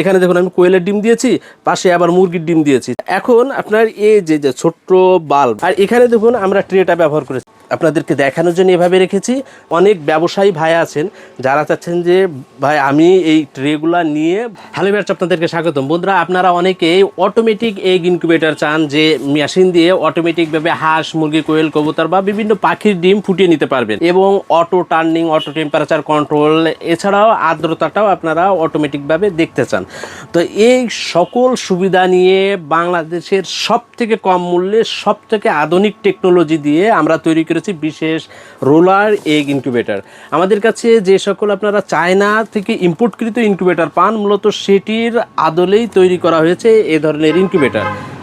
এখানে দেখুন আমি কোয়েলের ডিম দিয়েছি, পাশে আবার মুরগির ডিম দিয়েছি। এখন আপনার এই যে যে ছোট্ট বাল্ব, আর এখানে দেখুন আমরা ট্রেটা ব্যবহার করেছি। আপনাদেরকে দেখানোর জন্য এভাবে রেখেছি। অনেক ব্যবসায়ী ভাই আছেন, যারা চাচ্ছেন যে, ভাই, আমি এই ট্রেগুলা নিয়ে হ্যালো ব্যাচ আপনাদেরকে স্বাগতম। বন্ধুরা, আপনারা অনেকেই অটোমেটিক এগ ইনকিউবেটর চান যে মেশিন দিয়ে অটোমেটিকভাবে হাঁস, মুরগি, কোয়েল, কবুতর বা বিভিন্ন পাখির ডিম ফুটিয়ে নিতে পারবেন। এবং auto turning auto temperature control এছাড়াও আর্দ্রতাটাও আপনারা অটোমেটিকভাবে দেখতে চান। তো এই সকল সুবিধা নিয়ে বাংলাদেশের সব থেকে কম মূল্যে সব থেকে আধুনিক টেকনোলজি দিয়ে আমরা তৈরি করেছি বিশেষ রোলার এগ ইনকিউবেটার আমাদের কাছে যে সকল আপনারা চায়না থেকে ইম্পোর্টকৃত ইনকিউবেটার পান, মূলত সেটির আদলেই তৈরি করা হয়েছে এ ধরনের ইনকিউবেটর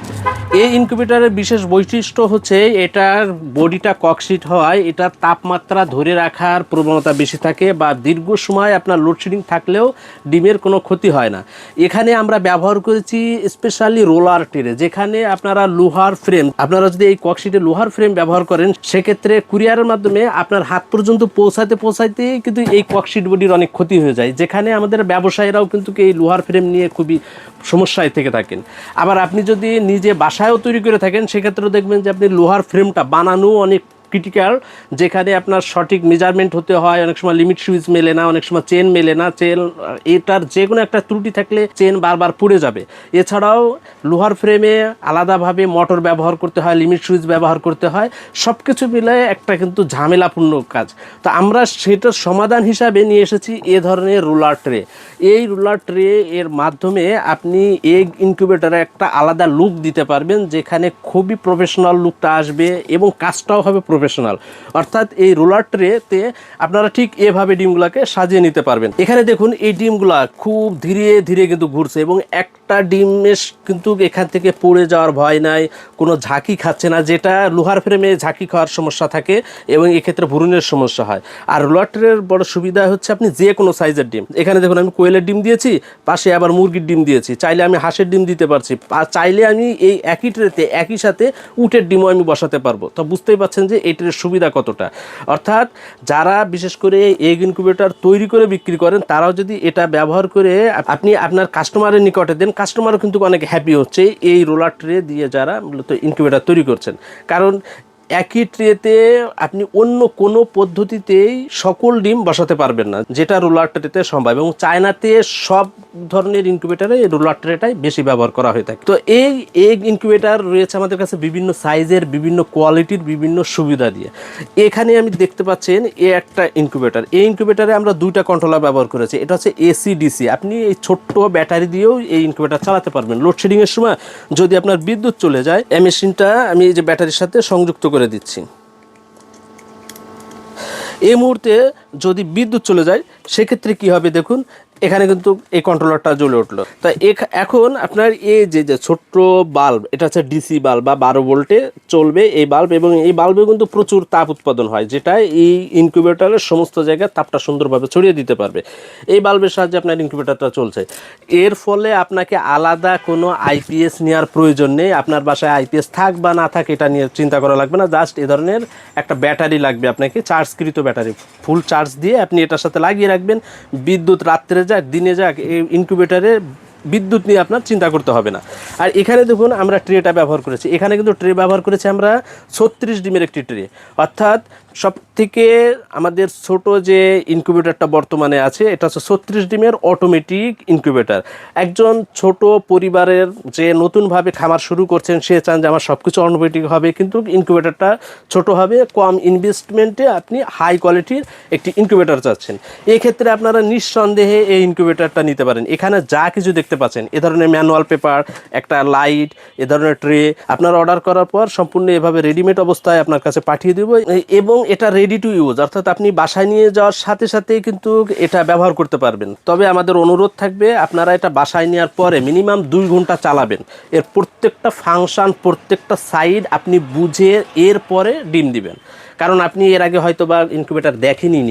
এই ইনকিউবেটরের বিশেষ বৈশিষ্ট্য হচ্ছে এটার বডিটা ককশিট হওয়ায় এটার তাপমাত্রা ধরে রাখার প্রবণতা বেশি থাকে বা দীর্ঘ সময় আপনার লোডশেডিং থাকলেও ডিমের কোনো ক্ষতি হয় না। এখানে আমরা ব্যবহার করেছি স্পেশালি রোলার টেরে যেখানে আপনারা লোহার ফ্রেম আপনারা যদি এই ককশিটে লোহার ফ্রেম ব্যবহার করেন, সেক্ষেত্রে কুরিয়ারের মাধ্যমে আপনার হাত পর্যন্ত পৌঁছাতে পৌঁছাতে কিন্তু এই ককশিট বডির অনেক ক্ষতি হয়ে যায়। যেখানে আমাদের ব্যবসায়ীরাও কিন্তু এই লোহার ফ্রেম নিয়ে খুবই সমস্যায় থেকে থাকেন। আবার আপনি যদি নিজে বাসায়ও তৈরি করে থাকেন সেক্ষেত্রে দেখবেন যে আপনি লোহার ফ্রেমটা বানানো অনেক ক্রিটিক্যাল যেখানে আপনার সঠিক মেজারমেন্ট হতে হয়, অনেক সময় লিমিট সুইচ মেলে না, অনেক সময় চেন মেলে না চেন এটার যে কোনো একটা ত্রুটি থাকলে চেন বারবার পুড়ে যাবে। এছাড়াও লোহার ফ্রেমে আলাদাভাবে মোটর ব্যবহার করতে হয় লিমিট সুইচ ব্যবহার করতে হয় সব কিছু মিলে একটা কিন্তু ঝামেলাপূর্ণ কাজ। তো আমরা সেটার সমাধান হিসাবে নিয়ে এসেছি এ ধরনের রুলার ট্রে এই রুলার ট্রে এর মাধ্যমে আপনি এগ ইনকিউবেটরে একটা আলাদা লুক দিতে পারবেন, যেখানে খুবই প্রফেশনাল লুকটা আসবে এবং কাজটাও হবে প্রফেশনাল অর্থাৎ এই রোলার ট্রেতে আপনারা ঠিক এভাবে ডিমগুলোকে সাজিয়ে নিতে পারবেন। এখানে দেখুন এই ডিমগুলা খুব ধীরে ধীরে কিন্তু ঘুরছে এবং একটা ডিমের কিন্তু এখান থেকে পড়ে যাওয়ার ভয় নাই, কোনো ঝাঁকি খাচ্ছে না, যেটা লোহার ফ্রেমে ঝাঁকি খাওয়ার সমস্যা থাকে এবং এক্ষেত্রে ভুরুনের সমস্যা হয়। আর রোলার ট্রের বড় সুবিধা হচ্ছে আপনি যে কোনো সাইজের ডিম। এখানে দেখুন আমি কোয়েলের ডিম দিয়েছি, পাশে আবার মুরগির ডিম দিয়েছি। চাইলে আমি হাঁসের ডিম দিতে পারছি চাইলে আমি এই একই ট্রেতে একই সাথে উটের ডিমও আমি বসাতে পারব। তো বুঝতেই পারছেন যে এটার সুবিধা কতটা? অর্থাৎ যারা বিশেষ করে এগ ইনকিউবেটর তৈরি করে বিক্রি করেন, তারাও যদি এটা ব্যবহার করে আপনি আপনার কাস্টমারের নিকটে দেন কাস্টমারও কিন্তু অনেক হ্যাপি হচ্ছে এই রোলার ট্রে দিয়ে যারা মূলত ইনকিউবেটর তৈরি করছেন। কারণ একই ট্রেতে আপনি অন্য কোনো পদ্ধতিতেই সকল ডিম বসাতে পারবেন না, যেটা রোলার ট্রেতে সম্ভব। এবং চায়নাতে সব ধরনের ইনকিউবেটারে এই রোলার ট্রেটাই বেশি ব্যবহার করা হয়ে থাকে। তো এই এগ ইনকিউবেটার রয়েছে আমাদের কাছে বিভিন্ন সাইজের বিভিন্ন কোয়ালিটির বিভিন্ন সুবিধা দিয়ে। এখানে আমি দেখতে পাচ্ছেন এ একটা ইনকিউবেটার এই ইনকিউবেটারে আমরা দুইটা কন্ট্রোলার ব্যবহার করেছি। এটা হচ্ছে এসি ডিসি আপনি এই ছোট্ট ব্যাটারি দিয়েও এই ইনকিউবেটার চালাতে পারবেন। লোডশেডিংয়ের সময় যদি আপনার বিদ্যুৎ চলে যায়, এই মেশিনটা আমি এই যে ব্যাটারির সাথে সংযুক্ত করে দিচ্ছি। এই মুহূর্তে যদি বিদ্যুৎ চলে যায়, সেক্ষেত্রে কি হবে দেখুন, এখানে কিন্তু এই কন্ট্রোলারটা জ্বলে উঠল। তা এখ- এখন আপনার এই যে যে ছোট্ট বাল্ব এটা হচ্ছে ডিসি বাল্ব বা বারো ভোল্টে চলবে এই বাল্ব এবং এই বাল্বে কিন্তু প্রচুর তাপ উৎপাদন হয়, যেটা এই ইনকিউবেটরের সমস্ত জায়গায় তাপটা সুন্দরভাবে ছড়িয়ে দিতে পারবে। এই বাল্বের সাহায্যে আপনার ইনকিউবেটরটা চলছে। এর ফলে আপনাকে আলাদা কোনো আইপিএস নেওয়ার প্রয়োজন নেই, আপনার বাসায় আইপিএস থাক বা না থাক, এটা নিয়ে চিন্তা করা লাগবে না, জাস্ট এ ধরনের একটা ব্যাটারি লাগবে আপনাকে, চার্জকৃত ব্যাটারি ফুল চার্জ দিয়ে আপনি এটার সাথে লাগিয়ে রাখবেন। বিদ্যুৎ রাত্রে যাক দিনে যাক এই ইনকিউবেটারে বিদ্যুৎ নিয়ে আপনার চিন্তা করতে হবে না। আর এখানে দেখুন আমরা ট্রেটা ব্যবহার করেছি। এখানে কিন্তু ট্রে ব্যবহার করেছি আমরা ছত্রিশ ডিমের একটি ট্রে অর্থাৎ সব থেকে আমাদের ছোট যে ইনকিউবেটারটা বর্তমানে আছে, এটা হচ্ছে ছত্রিশ ডিমের অটোমেটিক ইনকিউবেটার একজন ছোট পরিবারের যে নতুনভাবে খামার শুরু করছেন, সে চান যে আমার সব কিছু অটোমেটিক হবে, কিন্তু ইনকিউবেটারটা ছোট হবে, কম ইনভেস্টমেন্টে আপনি হাই কোয়ালিটির একটি ইনকিউবেটার চাচ্ছেন। এই ক্ষেত্রে আপনারা নিঃসন্দেহে এই ইনকিউবেটারটা নিতে পারেন। এখানে যা কিছু দেখতে পাচ্ছেন, এ ধরনের ম্যানুয়াল পেপার একটা লাইট এ ধরনের ট্রে আপনারা অর্ডার করার পর সম্পূর্ণ এভাবে রেডিমেড অবস্থায় আপনার কাছে পাঠিয়ে দেবো এবং এটা রেডি টু ইউজ অর্থাৎ আপনি বাসায় নিয়ে যাওয়ার সাথে সাথে কিন্তু এটা ব্যবহার করতে পারবেন। তবে আমাদের অনুরোধ থাকবে, আপনারা এটা বাসায় নেওয়ার পরে মিনিমাম দুই ঘণ্টা চালাবেন। এর প্রত্যেকটা ফাংশন প্রত্যেকটা সাইড আপনি বুঝে এর পরে ডিম দিবেন। কারণ আপনি এর আগে হয়তো বা ইনকিউবেটার দেখেনি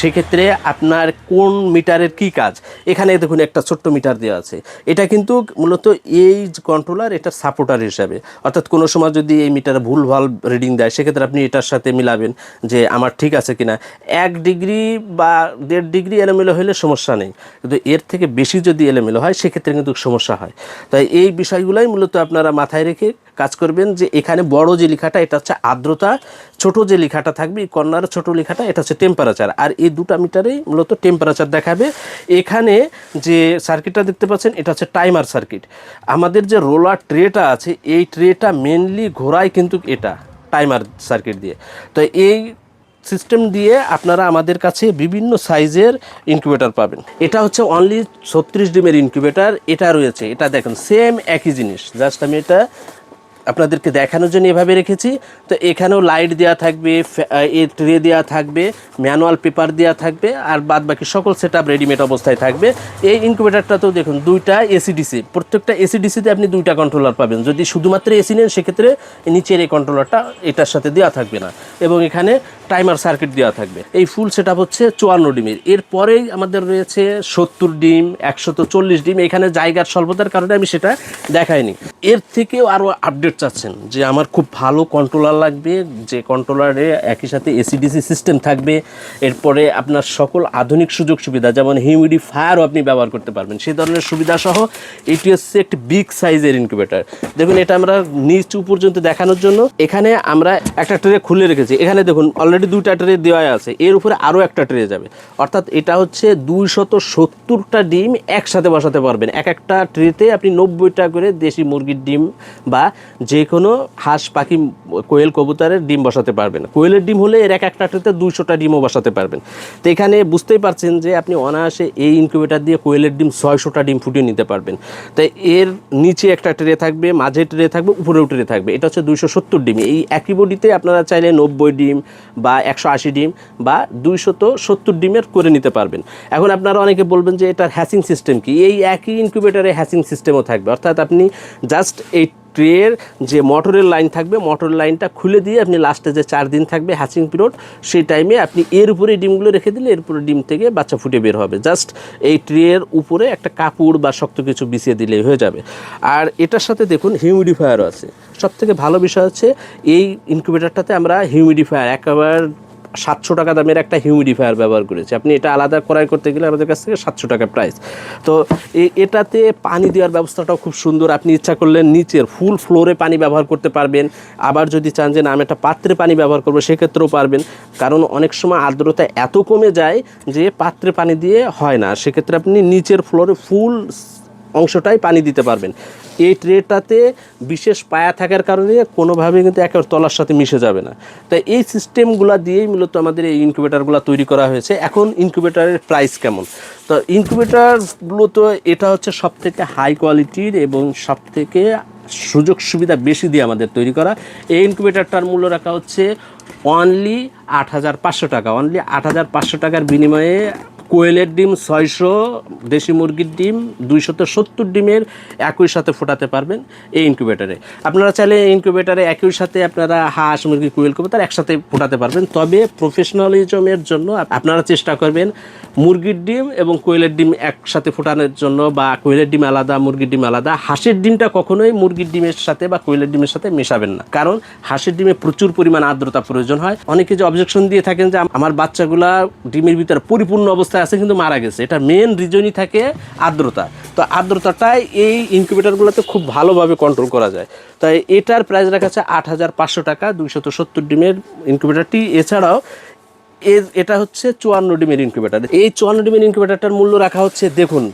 সেক্ষেত্রে আপনার কোন মিটারের কি কাজ? এখানে দেখুন একটা ছোট্ট মিটার দেওয়া আছে। এটা কিন্তু মূলত এই কন্ট্রোলার এটা সাপোর্টার হিসাবে। অর্থাৎ কোনো সময় যদি এই মিটারে ভুল ভালো রিডিং দেয়, সেক্ষেত্রে আপনি এটার সাথে মিলাবেন যে আমার ঠিক আছে কিনা। এক ডিগ্রি বা দেড় ডিগ্রি এলোমেলো হলে সমস্যা নেই। কিন্তু এর থেকে বেশি যদি এলোমেলো হয়, সেক্ষেত্রে কিন্তু সমস্যা হয়। তাই এই বিষয়গুলোই মূলত আপনারা মাথায় রেখে কাজ করবেন যে এখানে বড় যে লেখাটা, এটা হচ্ছে আর্দ্রতা, ছোট যে লেখাটা থাকবে, এই কর্নার ছোট লেখাটা, এটা হচ্ছে টেম্পারেচার আর এই দুটা মিটারেই মূলত টেম্পারেচার দেখাবে। এখানে যে সার্কিটটা দেখতে পাচ্ছেন, এটা হচ্ছে টাইমার সার্কিট আমাদের যে রোলার ট্রেটা আছে, এই ট্রেটা মেনলি ঘোরায় কিন্তু এটা টাইমার সার্কিট দিয়ে। তো এই সিস্টেম দিয়ে আপনারা আমাদের কাছে বিভিন্ন সাইজের ইনকিউবেটর পাবেন। এটা হচ্ছে অনলি ছত্রিশ ডিমের ইনকিউবেটর এটা রয়েছে। এটা দেখেন সেম একই জিনিস। জাস্ট আমি এটা আপনাদেরকে দেখানোর জন্য এভাবে রেখেছি। তো এখানেও লাইট দেওয়া থাকবে এ ট্রে দেওয়া থাকবে ম্যানুয়াল পেপার দেওয়া থাকবে, আর বাদ বাকি সকল সেট আপ রেডিমেড অবস্থায় থাকবে। এই ইনকিউবেটারটাতেও দেখুন, দুইটা এসিডিসি প্রত্যেকটা এসিডিসিতে আপনি দুইটা কন্ট্রোলার পাবেন। যদি শুধুমাত্র এসি নেন, সেক্ষেত্রে নিচের এই কন্ট্রোলারটা এটার সাথে দেওয়া থাকবে না। এবং এখানে টাইমার সার্কিট দেওয়া থাকবে। এই ফুল সেট হচ্ছে চুয়ান্ন ডিমের। এরপরেই আমাদের রয়েছে সত্তর ডিম, একশত চল্লিশ ডিম। এখানে জায়গার স্বল্পতার কারণে আমি সেটা দেখাইনি। এর থেকেও আরও আপডেট চাচ্ছেন যে আমার খুব ভালো কন্ট্রোলার লাগবে, যে কন্ট্রোলারে একই সাথে এসিডিসি সিস্টেম থাকবে। এরপরে আপনার সকল আধুনিক সুযোগ সুবিধা, যেমন হিউমিডিফায়ারও আপনি ব্যবহার করতে পারবেন। সেই ধরনের সুবিধা সহ এটি হচ্ছে একটি বিগ সাইজের ইনকিউবেটার দেখুন, এটা আমরা নিচ পর্যন্ত দেখানোর জন্য এখানে আমরা একটা ট্রে খুলে রেখেছি। এখানে দেখুন অলরেডি দুইটা ট্রে দেওয়া আছে। এর উপরে আরও একটা ট্রে যাবে। অর্থাৎ এটা হচ্ছে দুইশত সত্তরটা ডিম একসাথে বসাতে পারবেন। এক একটা ট্রেতে আপনি নব্বইটা করে দেশি মুরগির ডিম বা যে কোনো হাঁস, পাখি, কোয়েল, কবুতরের ডিম বসাতে পারবেন। কোয়েলের ডিম হলে এর এক একটা ট্রেতে দুইশোটা ডিমও বসাতে পারবেন। তো এখানে বুঝতেই পারছেন যে আপনি অনায়াসে এই ইনকিউবেটার দিয়ে কোয়েলের ডিম ছয়শোটা ডিম ফুটিয়ে নিতে পারবেন। তাই এর নিচে একটা ট্রে থাকবে, মাঝে ট্রে থাকবে, উপরেও ট্রে থাকবে। এটা হচ্ছে দুইশো সত্তর ডিম। এই একই বডিতে আপনারা চাইলে নব্বই ডিম বা একশো আশি ডিম বা দুইশত সত্তর ডিমের করে নিতে পারবেন। এখন আপনারা অনেকে বলবেন যে এটার হ্যাচিং সিস্টেম কি? এই একই ইনকিউবেটারে হ্যাচিং সিস্টেমও থাকবে। অর্থাৎ আপনি জাস্ট এই ট্রের যে মোটরের লাইন থাকবে মোটর লাইনটা খুলে দিয়ে আপনি লাস্টে যে চার দিন থাকবে হ্যাচিং পিরিয়ড সেই টাইমে আপনি এর উপরে ডিমগুলো রেখে দিলে এর উপরে ডিম থেকে বাচ্চা ফুটে বের হবে। জাস্ট এই ট্রের উপরে একটা কাপড় বা শক্ত কিছু বিছিয়ে দিলেই হয়ে যাবে। আর এটার সাথে দেখুন হিউমিডিফায়ারও আছে। সব থেকে ভালো বিষয় হচ্ছে এই ইনকিউবেটারটাতে আমরা হিউমিডিফায়ার একেবারে সাতশো টাকা দামের একটা হিউমিডিফায়ার ব্যবহার করেছি। আপনি এটা আলাদা ক্রয় করতে গেলে আমাদের কাছ থেকে সাতশো টাকা প্রাইস তো এটাতে পানি দেওয়ার ব্যবস্থাটাও খুব সুন্দর। আপনি ইচ্ছা করলে নিচের ফুল ফ্লোরে পানি ব্যবহার করতে পারবেন। আবার যদি চান যে না, আমি একটা পাত্রে পানি ব্যবহার করব, সেক্ষেত্রেও পারবেন। কারণ অনেক সময় আর্দ্রতা এত কমে যায় যে পাত্রে পানি দিয়ে হয় না। সেক্ষেত্রে আপনি নিচের ফ্লোরে ফুল অংশটাই পানি দিতে পারবেন। এই ট্রেটাতে বিশেষ পায়া থাকার কারণে কোনোভাবে কিন্তু একের তলার সাথে মিশে যাবে না। তাই এই সিস্টেমগুলো দিয়েই মূলত আমাদের এই ইনকিউবেটারগুলো তৈরি করা হয়েছে। এখন ইনকিউবেটারের প্রাইস কেমন? তো ইনকিউবেটারগুলো তো এটা হচ্ছে সব থেকে হাই কোয়ালিটির এবং সব থেকে সুযোগ সুবিধা বেশি দিয়ে আমাদের তৈরি করা। এই ইনকিউবেটারটার মূল্য রাখা হচ্ছে অনলি আট হাজার পাঁচশো টাকা। অনলি আট হাজার পাঁচশো টাকার বিনিময়ে কোয়েলের ডিম ছয়শো, দেশি মুরগির ডিম দুইশত সত্তর ডিমের একই সাথে ফোটাতে পারবেন এই ইনকিউবেটারে আপনারা চাইলে ইনকিউবেটারে একই সাথে আপনারা হাঁস, মুরগি, কোয়েল, কবুতর একসাথে ফোটাতে পারবেন। তবে প্রফেশনালিজমের জন্য আপনারা চেষ্টা করবেন মুরগির ডিম এবং কোয়েলের ডিম একসাথে ফোটানোর জন্য বা কোয়েলের ডিম আলাদা, মুরগির ডিম আলাদা। হাঁসের ডিমটা কখনোই মুরগির ডিমের সাথে বা কোয়েলের ডিমের সাথে মেশাবেন না। কারণ হাঁসের ডিমে প্রচুর পরিমাণ আর্দ্রতা প্রয়োজন হয়। অনেকে যে অবজেকশন দিয়ে থাকেন যে, আমার বাচ্চাগুলা ডিমের ভিতরে পরিপূর্ণ অবস্থায় আছে, কিন্তু মারা গেছে। এটা মেন রিজনই থাকে আর্দ্রতা। তো আর্দ্রতাটাই এই ইনকিউবেটারগুলোতে খুব ভালোভাবে কন্ট্রোল করা যায়। তাই এটার প্রাইস রাখা আছে আট হাজার পাঁচশো টাকা, দুইশত সত্তর ডিমের ইনকিউবেটারটি এছাড়াও এর, এটা হচ্ছে চুয়ান্ন ডিমের ইনকিউবেটার এই চুয়ান্ন ডিমের ইনকিউবেটারটার মূল্য রাখা হচ্ছে, দেখুন,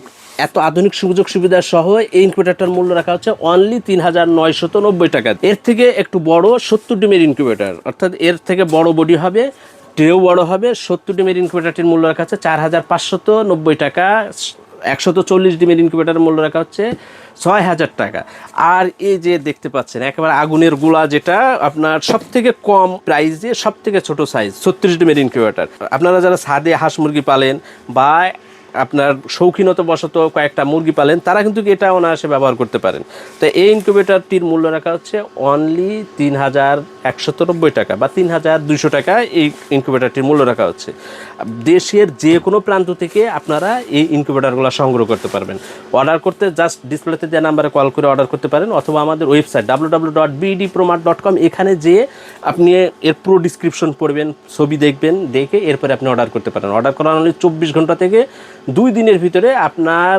এত আধুনিক সুযোগ সুবিধা সহ এই ইনকিউবেটারটার মূল্য রাখা হচ্ছে অনলি তিন হাজার নয়শত নব্বই টাকা। এর থেকে একটু বড় সত্তর ডিমের ইনকিউবেটার অর্থাৎ এর থেকে বড় বডি হবে ট্রেও বড় হবে সত্তর ডিমের ইনকিউবেটারটির মূল্য রাখা হচ্ছে চার হাজার পাঁচশত নব্বই টাকা, একশত চল্লিশ ডিমের ইনকিউবেটারের মূল্য রাখা হচ্ছে ছয় হাজার টাকা। আর এই যে দেখতে পাচ্ছেন, একেবারে আগুনের গোলা যেটা আপনার সব থেকে কম প্রাইসে সব থেকে ছোটো সাইজ ছত্রিশ ডিমের ইনকিউবেটার আপনারা যারা সাদে হাঁস মুরগি পালেন বা আপনার শৌখিনত বশত কয়েকটা মুরগি পালেন, তারা কিন্তু এটা অনায়াসে ব্যবহার করতে পারেন। তো এই ইনকিউবেটরটির মূল্য রাখা হচ্ছে অনলি তিন হাজার নব্বই টাকা বা তিন হাজার দুইশো টাকা এই ইনকিউবেটরটির মূল্য রাখা হচ্ছে। দেশের যে কোনো প্রান্ত থেকে আপনারা এই ইনকিউবেটরগুলো সংগ্রহ করতে পারবেন। অর্ডার করতে জাস্ট ডিসপ্লেতে দেওয়া নাম্বারে কল করে অর্ডার করতে পারেন, অথবা আমাদের website W dot BD Promart dot com এখানে যেয়ে আপনি এর পুরো ডিসক্রিপশন পড়বেন, ছবি দেখবেন, দেখে এরপরে আপনি অর্ডার করতে পারেন। অর্ডার করা হলে চব্বিশ ঘণ্টা থেকে দুই দিনের ভিতরে আপনার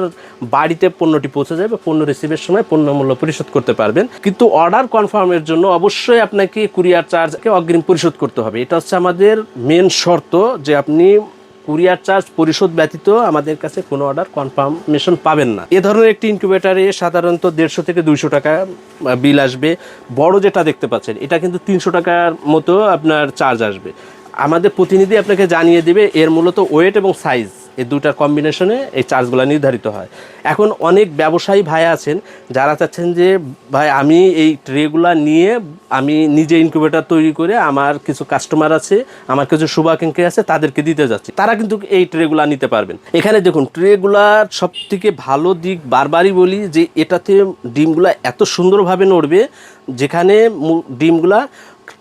বাড়িতে পণ্যটি পৌঁছে যাবে পণ্য রিসিভের সময় পণ্য মূল্য পরিশোধ করতে পারবেন। কিন্তু অর্ডার কনফার্মের জন্য অবশ্যই আপনাকে কুরিয়ার চার্জকে অগ্রিম পরিশোধ করতে হবে। এটা হচ্ছে আমাদের মেন শর্ত যে আপনি কুরিয়ার চার্জ পরিশোধ ব্যতীত আমাদের কাছে কোনো অর্ডার কনফার্মেশন পাবেন না। এ ধরনের একটি ইনকিউবেটারে সাধারণত দেড়শো থেকে দুইশো টাকা বিল আসবে। বড় যেটা দেখতে পাচ্ছেন, এটা কিন্তু তিনশো টাকার মতো আপনার চার্জ আসবে। আমাদের প্রতিনিধি আপনাকে জানিয়ে দেবে এর মূলত ওয়েট এবং সাইজ এই দুটার কম্বিনেশনে এই চার্জগুলো নির্ধারিত হয়। এখন অনেক ব্যবসায়ী ভাই আছেন, যারা চাচ্ছেন যে, ভাই, আমি এই ট্রেগুলা নিয়ে আমি নিজে ইনকিউবেটর তৈরি করে আমার কিছু কাস্টমার আছে, আমার কিছু শুভাকাঙ্ক্ষী আছে, তাদেরকে দিতে যাচ্ছি। তারা কিন্তু এই ট্রেগুলা নিতে পারবেন। এখানে দেখুন ট্রেগুলার সব থেকে ভালো দিক বারবারই বলি যে, এটাতে ডিমগুলা এত সুন্দরভাবে নড়বে, যেখানে ডিমগুলা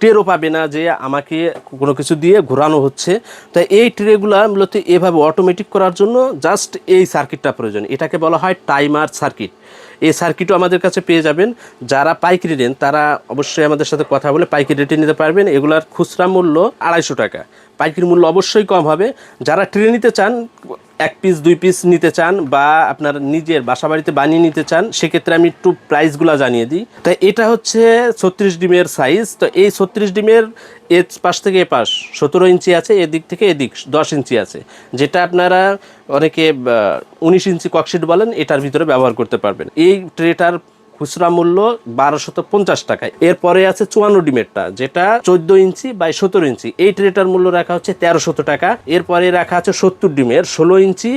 টেরও পাবে না যে আমাকে কোনো কিছু দিয়ে ঘোরানো হচ্ছে। তো এই ট্রেগুলা মূলত এভাবে অটোমেটিক করার জন্য জাস্ট এই সার্কিটটা প্রয়োজন। এটাকে বলা হয় টাইমার সার্কিট এই সার্কিটও আমাদের কাছে পেয়ে যাবেন। যারা পাইকারি নেন, তারা অবশ্যই আমাদের সাথে কথা বলে পাইকারি রেটে নিতে পারবেন। এগুলার খুচরা মূল্য আড়াইশো টাকা। পাইকারি মূল্য অবশ্যই কম হবে। যারা ট্রে নিতে চান এক পিস দুই পিস নিতে চান বা আপনার নিজের বাসা বাড়িতে বানিয়ে নিতে চান, সেক্ষেত্রে আমি একটু প্রাইসগুলো জানিয়ে দিই। তো এটা হচ্ছে ছত্রিশ ডিমের সাইজ তো এই ছত্রিশ ডিমের এ পাশ থেকে এ পাশ, সতেরো ইঞ্চি আছে, এদিক থেকে এদিক, দশ ইঞ্চি আছে। যেটা আপনারা অনেকে উনিশ ইঞ্চি ককশিট বলেন, এটার ভিতরে ব্যবহার করতে পারবেন। এই ট্রেটার খুচরা মূল্য বারোশত পঞ্চাশ টাকায়। এরপরে আছে চুয়ান্ন ডিমেরটা, যেটা চোদ্দ ইঞ্চি বাই সতেরো ইঞ্চি। এই ট্রেটার মূল্য রাখা হচ্ছে তেরোশত টাকা। এরপরে রাখা আছে সত্তর ডিমের, ষোলো ইঞ্চি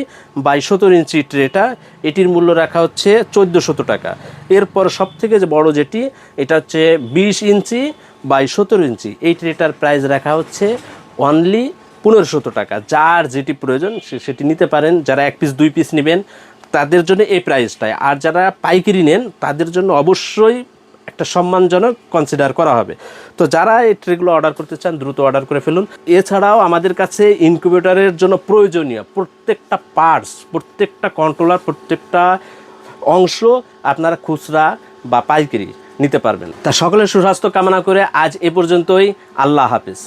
বাই সতেরো ইঞ্চি ট্রেটা। এটির মূল্য রাখা হচ্ছে চোদ্দোশত টাকা। এরপর সব থেকে যে বড় যেটি, এটা হচ্ছে বিশ ইঞ্চি বাই সতেরো ইঞ্চি। এই ট্রেটার প্রাইস রাখা হচ্ছে অনলি পনেরোশত টাকা। যার যেটি প্রয়োজন সেটি নিতে পারেন। যারা এক পিস দুই পিস নেবেন তাদের জন্য এই প্রাইসটাই আর যারা পাইকারি নেন, তাদের জন্য অবশ্যই একটা সম্মানজনক কনসিডার করা হবে। তো যারা এই ট্রেগুলো অর্ডার করতে চান, দ্রুত অর্ডার করে ফেলুন। এছাড়াও আমাদের কাছে ইনকিউবেটরের জন্য প্রয়োজনীয় প্রত্যেকটা পার্টস প্রত্যেকটা কন্ট্রোলার প্রত্যেকটা অংশ আপনারা খুচরা বা পাইকারি নিতে পারবেন। তা সকলের সুস্বাস্থ্য কামনা করে আজ এ পর্যন্তই। আল্লাহ হাফিজ।